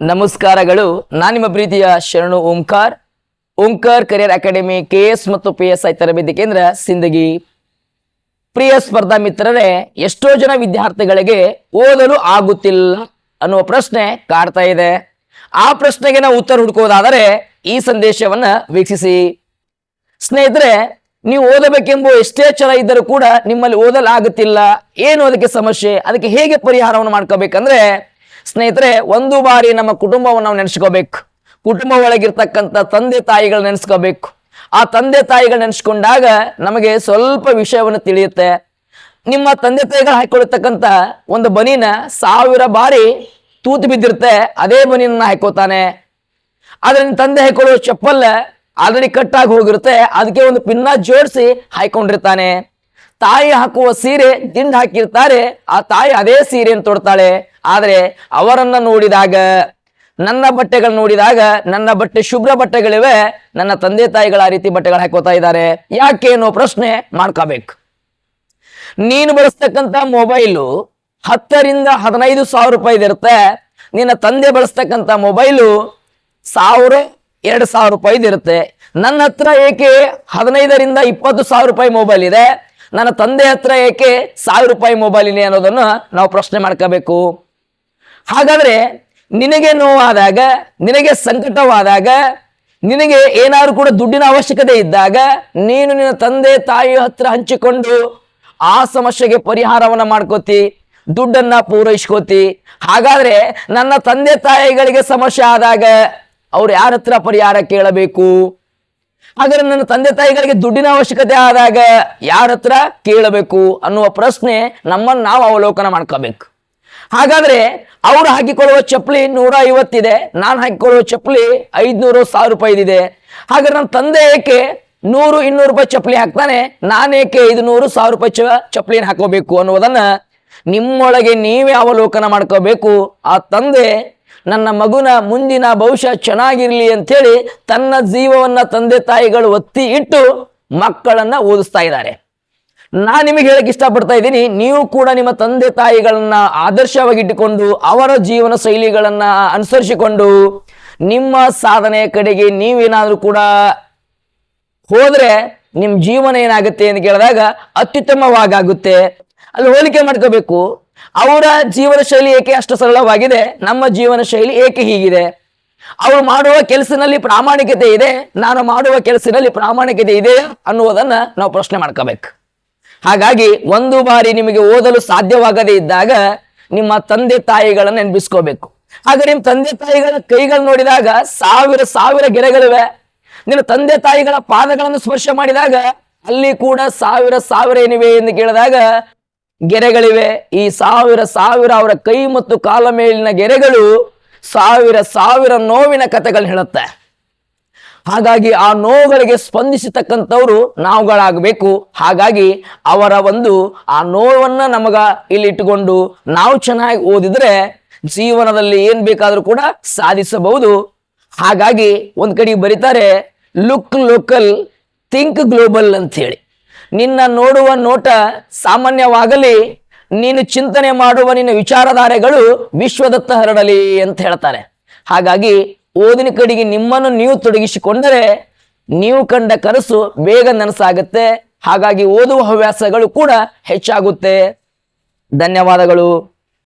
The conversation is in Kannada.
ನಮಸ್ಕಾರಗಳು. ನಾನು ನಿಮ್ಮ ಪ್ರೀತಿಯ Sharanu Omkar. Omkar career academy K S ಮತ್ತು ಪಿ ಎಸ್ ಐ ತರಬೇತಿ ಕೇಂದ್ರ ಸಿಂದಗಿ. ಪ್ರಿಯ ಸ್ಪರ್ಧಾ ಮಿತ್ರರೇ, ಎಷ್ಟೋ ಜನ ವಿದ್ಯಾರ್ಥಿಗಳಿಗೆ ಓದಲು ಆಗುತ್ತಿಲ್ಲ ಅನ್ನುವ ಪ್ರಶ್ನೆ ಕಾಡ್ತಾ ಇದೆ. ಆ ಪ್ರಶ್ನೆಗೆ ನಾವು ಉತ್ತರ ಹುಡುಕೋದಾದರೆ ಈ ಸಂದೇಶವನ್ನ ವೀಕ್ಷಿಸಿ. ಸ್ನೇಹಿತರೆ, ನೀವು ಓದಬೇಕೆಂಬ ಎಷ್ಟೇ ಛಲ ಇದ್ದರೂ ಕೂಡ ನಿಮ್ಮಲ್ಲಿ ಓದಲಾಗುತ್ತಿಲ್ಲ. ಏನು ಅದಕ್ಕೆ ಸಮಸ್ಯೆ? ಅದಕ್ಕೆ ಹೇಗೆ ಪರಿಹಾರವನ್ನು ಮಾಡ್ಕೋಬೇಕಂದ್ರೆ ಸ್ನೇಹಿತರೆ, ಒಂದು ಬಾರಿ ನಮ್ಮ ಕುಟುಂಬವನ್ನು ನಾವು ನೆನೆಸ್ಕೋಬೇಕು. ಕುಟುಂಬ ಒಳಗಿರ್ತಕ್ಕಂಥ ತಂದೆ ತಾಯಿಗಳು ನೆನೆಸ್ಕೋಬೇಕು. ಆ ತಂದೆ ತಾಯಿಗಳು ನೆನೆಸ್ಕೊಂಡಾಗ ನಮಗೆ ಸ್ವಲ್ಪ ವಿಷಯವನ್ನು ತಿಳಿಯುತ್ತೆ. ನಿಮ್ಮ ತಂದೆ ತಾಯಿಗಳು ಹಾಕೊಳ್ತಕ್ಕಂಥ ಒಂದು ಬನಿನ ಸಾವಿರ ಬಾರಿ ತೂತು ಬಿದ್ದಿರುತ್ತೆ, ಅದೇ ಬನಿನ ಹಾಕೋತಾನೆ ಆದ್ರೆ ನಿಮ್ಮ ತಂದೆ ಹಾಕೊಳ್ಳುವ ಚಪ್ಪಲ್ ಆಲ್ರೆಡಿ ಕಟ್ಟಾಗಿ ಹೋಗಿರುತ್ತೆ, ಅದಕ್ಕೆ ಒಂದು ಪಿನ್ನ ಜೋಡಿಸಿ ಹಾಕೊಂಡಿರ್ತಾನೆ ತಾಯಿ ಹಾಕುವ ಸೀರೆ ದಿಂಡ್ ಹಾಕಿರ್ತಾರೆ, ಆ ತಾಯಿ ಅದೇ ಸೀರೆಯನ್ನು ತೊಡ್ತಾಳೆ. ಆದ್ರೆ ಅವರನ್ನು ನೋಡಿದಾಗ, ನನ್ನ ಬಟ್ಟೆಗಳು ನೋಡಿದಾಗ, ನನ್ನ ಬಟ್ಟೆ ಶುಭ್ರ ಬಟ್ಟೆಗಳಿವೆ, ನನ್ನ ತಂದೆ ತಾಯಿಗಳ ಆ ರೀತಿ ಬಟ್ಟೆಗಳು ಹಾಕೋತಾ ಇದ್ದಾರೆ. ಯಾಕೆ ಅನ್ನೋ ಪ್ರಶ್ನೆ ಮಾಡ್ಕೋಬೇಕು. ನೀನು ಬಳಸ್ತಕ್ಕಂಥ ಮೊಬೈಲು ಹತ್ತರಿಂದ ಹದಿನೈದು ಸಾವಿರ ರೂಪಾಯಿದು ಇರುತ್ತೆ. ನಿನ್ನ ತಂದೆ ಬಳಸ್ತಕ್ಕಂಥ ಮೊಬೈಲು ಸಾವಿರ, ಎರಡು ಸಾವಿರ ರೂಪಾಯಿದು ಇರುತ್ತೆ. ನನ್ನ ಹತ್ರ ಏಕೆ ಹದಿನೈದರಿಂದ ಇಪ್ಪತ್ತು ಸಾವಿರ ರೂಪಾಯಿ ಮೊಬೈಲ್ ಇದೆ? ನನ್ನ ತಂದೆ ಹತ್ರ ಏಕೆ ಸಾವಿರ ರೂಪಾಯಿ ಮೊಬೈಲ್ ಇದೆ ಅನ್ನೋದನ್ನು ನಾವು ಪ್ರಶ್ನೆ ಮಾಡ್ಕೋಬೇಕು. ಹಾಗಾದ್ರೆ ನಿನಗೆ ನೋವಾದಾಗ, ನಿನಗೆ ಸಂಕಟವಾದಾಗ, ನಿನಗೆ ಏನಾದರೂ ಕೂಡ ದುಡ್ಡಿನ ಅವಶ್ಯಕತೆ ಇದ್ದಾಗ ನೀನು ನಿನ್ನ ತಂದೆ ತಾಯಿ ಹತ್ರ ಹಂಚಿಕೊಂಡು ಆ ಸಮಸ್ಯೆಗೆ ಪರಿಹಾರವನ್ನು ಮಾಡ್ಕೋತಿ, ದುಡ್ಡನ್ನ ಪೂರೈಸ್ಕೋತಿ. ಹಾಗಾದ್ರೆ ನನ್ನ ತಂದೆ ತಾಯಿಗಳಿಗೆ ಸಮಸ್ಯೆ ಆದಾಗ ಅವ್ರು ಯಾರ ಹತ್ರ ಪರಿಹಾರ ಕೇಳಬೇಕು? ಹಾಗಾದರೆ ನನ್ನ ತಂದೆ ತಾಯಿಗಳಿಗೆ ದುಡ್ಡಿನ ಅವಶ್ಯಕತೆ ಆದಾಗ ಯಾರ ಹತ್ರ ಕೇಳಬೇಕು ಅನ್ನುವ ಪ್ರಶ್ನೆ ನಮ್ಮನ್ನು ನಾವು ಅವಲೋಕನ ಮಾಡ್ಕೋಬೇಕು. ಹಾಗಾದ್ರೆ ಅವ್ರು ಹಾಕಿಕೊಳ್ಳುವ ಚಪ್ಪಲಿ ನೂರ ಐವತ್ತಿದೆ ನಾನು ಹಾಕಿಕೊಳ್ಳುವ ಚಪ್ಪಲಿ ಐದ್ನೂರು ಸಾವಿರ ರೂಪಾಯಿದಿದೆ ಹಾಗಾದ್ರೆ ನನ್ನ ತಂದೆ ಏಕೆ ನೂರು, ಇನ್ನೂರು ರೂಪಾಯಿ ಚಪ್ಪಲಿ ಹಾಕ್ತಾನೆ? ನಾನೇಕೆ ಐದುನೂರು ಸಾವಿರ ರೂಪಾಯಿ ಚ, ಚಪ್ಪಲಿನ ಹಾಕೋಬೇಕು ಅನ್ನುವುದನ್ನ ನಿಮ್ಮೊಳಗೆ ನೀವೇ ಅವಲೋಕನ ಮಾಡ್ಕೋಬೇಕು. ಆ ತಂದೆ ನನ್ನ ಮಗುನ ಮುಂದಿನ ಭವಿಷ್ಯ ಚೆನ್ನಾಗಿರಲಿ ಅಂಥೇಳಿ ತನ್ನ ಜೀವವನ್ನ ತಂದೆ ತಾಯಿಗಳು ಒತ್ತಿ ಇಟ್ಟು ಮಕ್ಕಳನ್ನ ಓದಿಸ್ತಾ ಇದ್ದಾರೆ. ನಾನು ನಿಮಗೆ ಹೇಳಕ್ಕೆ ಇಷ್ಟಪಡ್ತಾ ಇದ್ದೀನಿ, ನೀವು ಕೂಡ ನಿಮ್ಮ ತಂದೆ ತಾಯಿಗಳನ್ನ ಆದರ್ಶವಾಗಿಟ್ಟುಕೊಂಡು ಅವರ ಜೀವನ ಶೈಲಿಗಳನ್ನ ಅನುಸರಿಸಿಕೊಂಡು ನಿಮ್ಮ ಸಾಧನೆಯ ಕಡೆಗೆ ನೀವೇನಾದರೂ ಕೂಡ ಹೋದ್ರೆ ನಿಮ್ಮ ಜೀವನ ಏನಾಗುತ್ತೆ ಅಂತ ಕೇಳಿದಾಗ ಅತ್ಯುತ್ತಮವಾಗುತ್ತೆ ಅಲ್ಲಿ ಹೋಲಿಕೆ ಮಾಡ್ಕೋಬೇಕು, ಅವರ ಜೀವನ ಶೈಲಿ ಏಕೆ ಅಷ್ಟು ಸರಳವಾಗಿದೆ, ನಮ್ಮ ಜೀವನ ಶೈಲಿ ಏಕೆ ಹೀಗಿದೆ? ಅವರು ಮಾಡುವ ಕೆಲಸದಲ್ಲಿ ಪ್ರಾಮಾಣಿಕತೆ ಇದೆ, ನಾನು ಮಾಡುವ ಕೆಲಸದಲ್ಲಿ ಪ್ರಾಮಾಣಿಕತೆ ಇದೆ ಅನ್ನುವುದನ್ನ ನಾವು ಪ್ರಶ್ನೆ ಮಾಡ್ಕೋಬೇಕು. ಹಾಗಾಗಿ ಒಂದು ಬಾರಿ ನಿಮಗೆ ಓದಲು ಸಾಧ್ಯವಾಗದೇ ಇದ್ದಾಗ ನಿಮ್ಮ ತಂದೆ ತಾಯಿಗಳನ್ನ ನೆನಪಿಸ್ಕೋಬೇಕು. ಆಗ ನಿಮ್ಮ ತಂದೆ ತಾಯಿಗಳ ಕೈಗಳು ನೋಡಿದಾಗ ಸಾವಿರ ಸಾವಿರ ಗೆರೆಗಳಿವೆ. ನಿನ್ನ ತಂದೆ ತಾಯಿಗಳ ಪಾದಗಳನ್ನು ಸ್ಪರ್ಶ ಮಾಡಿದಾಗ ಅಲ್ಲಿ ಕೂಡ ಸಾವಿರ ಸಾವಿರ ಏನಿವೆ ಎಂದು ಕೇಳಿದಾಗ ಗೆರೆಗಳಿವೆ. ಈ ಸಾವಿರ ಸಾವಿರ ಅವರ ಕೈ ಮತ್ತು ಕಾಲ ಮೇಲಿನ ಗೆರೆಗಳು ಸಾವಿರ ಸಾವಿರ ನೋವಿನ ಕಥೆಗಳನ್ನ ಹೇಳುತ್ತೆ. ಹಾಗಾಗಿ ಆ ನೋವುಗಳಿಗೆ ಸ್ಪಂದಿಸತಕ್ಕಂಥವ್ರು ನಾವುಗಳಾಗಬೇಕು. ಹಾಗಾಗಿ ಅವರ ಒಂದು ಆ ನೋವನ್ನ ನಮಗ ಇಲ್ಲಿ ಇಟ್ಟುಕೊಂಡು ನಾವು ಚೆನ್ನಾಗಿ ಓದಿದ್ರೆ ಜೀವನದಲ್ಲಿ ಏನ್ ಬೇಕಾದ್ರೂ ಕೂಡ ಸಾಧಿಸಬಹುದು. ಹಾಗಾಗಿ ಒಂದ್ ಕಡೆ ಬರೀತಾರೆ, ಲುಕ್ ಲೋಕಲ್, ಥಿಂಕ್ ಗ್ಲೋಬಲ್ ಅಂತ ಹೇಳಿ ನಿನ್ನ ನೋಡುವ ನೋಟ ಸಾಮಾನ್ಯವಾಗಲಿ, ನೀನು ಚಿಂತನೆ ಮಾಡುವ ನಿನ್ನ ವಿಚಾರಧಾರೆಗಳು ವಿಶ್ವದತ್ತ ಹರಡಲಿ ಅಂತ ಹೇಳ್ತಾರೆ. ಹಾಗಾಗಿ ಓದಿನ ಕಡೆಗೆ ನಿಮ್ಮನ್ನು ನೀವು ತೊಡಗಿಸಿಕೊಂಡರೆ ನೀವು ಕಂಡ ಕನಸು ಬೇಗ ನನಸಾಗುತ್ತೆ. ಹಾಗಾಗಿ ಓದುವ ಹವ್ಯಾಸಗಳು ಕೂಡ ಹೆಚ್ಚಾಗುತ್ತೆ. ಧನ್ಯವಾದಗಳು.